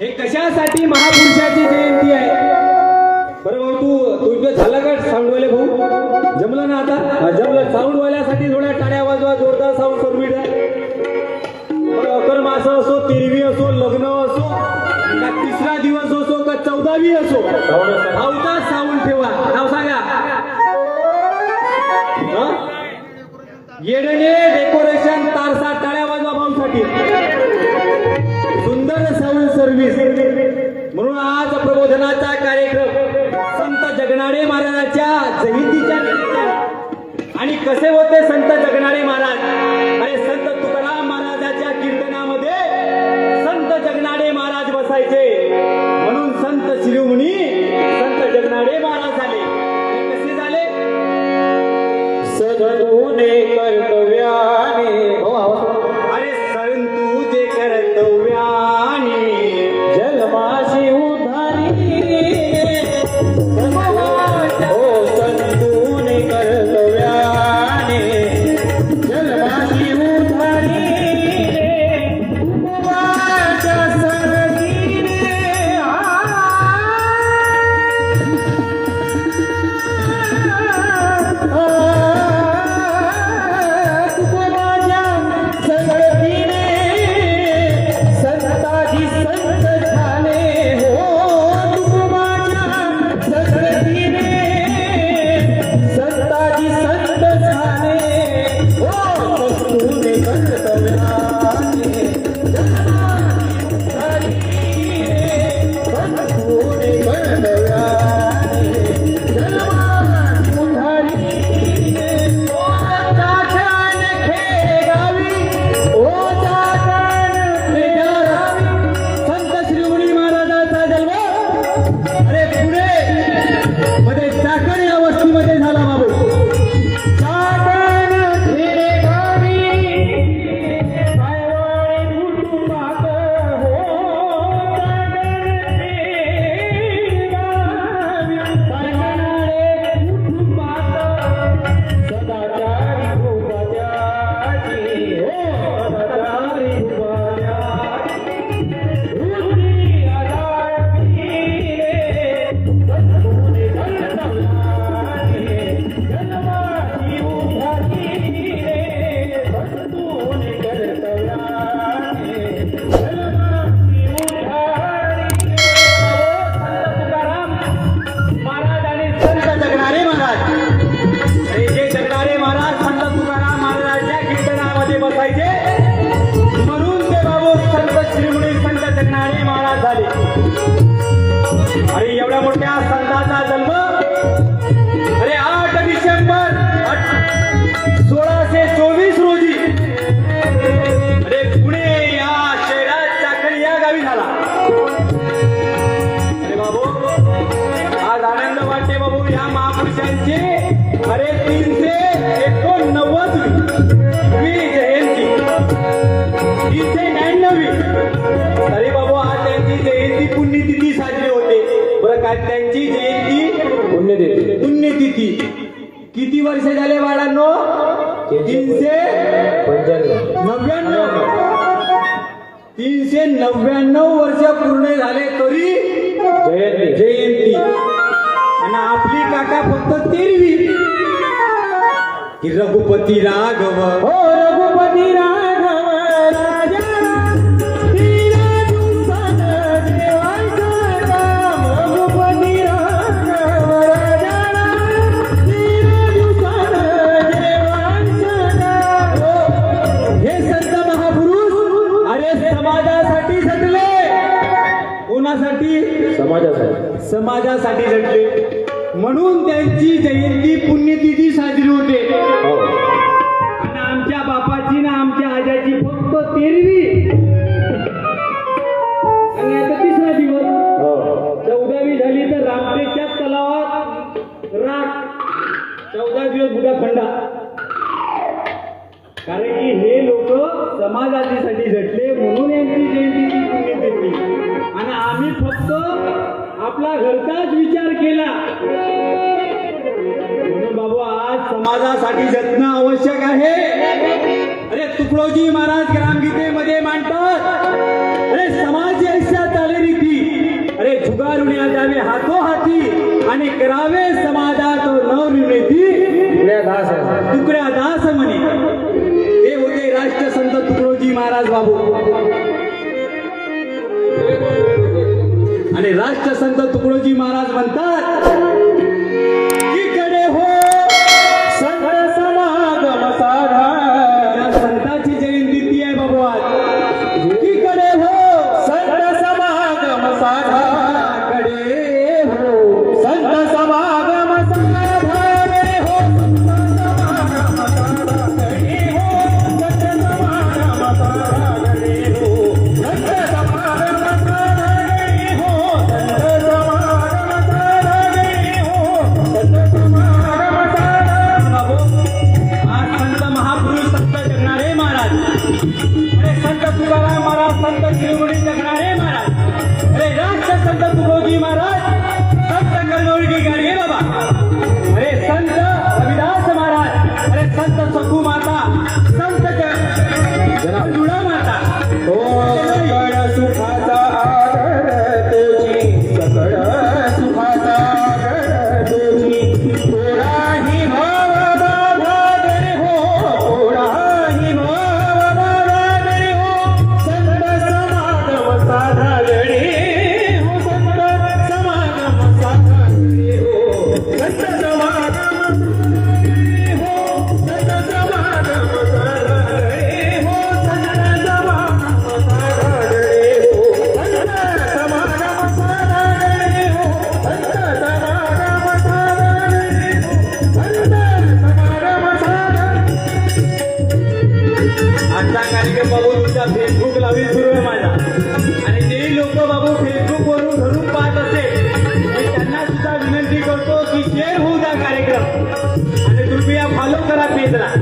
हे कशासाठी महापुरुषाची जयंती आहे? बरं भाऊ तू तुझं झालं का साऊंडवाले भाऊ? जमलं ना आता? जमलं. साऊंडवाल्यासाठी थोड्या टाळ्या वाजवा जोरदार साऊंड सर्विट आहे बरं, अकर मास असो तेरवी असो लग्न असो का तिसरा दिवस असो का चौदावी असो भाऊचा साऊंड ठेवा. नाव सांगा. हं? येडणे डेकोरेशन तारसा टाळ्या वाजवा भाऊसाठी. कसे होते संत जगणारे महाराज? म्हणून ते बाबू. संत श्रीमुनी संत जगणारे महाराज झाले. अरे एवढ्या मोठ्या तीनशे ब्याण्णवी अरे बाबू आज त्यांची जयंती पुण्यतिथी साजरी होते. बरं का त्यांची जयंती पुण्यतिथी. पुण्यतिथी. किती वर्ष झाले बाळांनो? तीनशे नव्याण्णव. तीनशे नव्याण्णव वर्ष पूर्ण झाले तरी जयंती. जयंती. आणि आपली काका फक्त तेरवी. की रघुपती राघव. कोणासाठी समाजासाठी. समाजासाठी झटले म्हणून त्यांची जयंती पुण्यतिथी साजरी होते. हो. आणि आमच्या बापाची ना आमच्या आजाची फक्त तेरवी. आणि आता तिसरा दिवस. हो. चौदावी झाली तर रामटेकच्या तलावात राख. चौदा दिवस बुडा खंडा कारण की हे लोक समाजासाठी झटले म्हणून यांची जयंती पुण्यतिथी आणि आम्ही फक्त आपला घरचाच विचार केला. म्हणून आज समाजासाठी जत्न आवश्यक आहे. अरे तुकडोजी महाराज ग्रामगीतेमध्ये मांडतात. अरे समाज ऐसा चालेली ती अरे झुगारुण्या जावे हातोहाती आणि करावे समाजात नवनिर्मिती. तुकड्या दास म्हणे. महाराज बाबू. आणि राष्ट्रसंत तुकडोजी महाराज म्हणतात महापुरुष संत आजचा कार्यक्रम बाबू तुमचा फेसबुकला सुरू आहे माझा. आणि तेही लोक बाबू फेसबुक वरून धरून पाहत असेल मी त्यांना सुद्धा विनंती करतो की शेअर होऊ द्या कार्यक्रम. आणि तुम्ही या फॉलो करा पेजला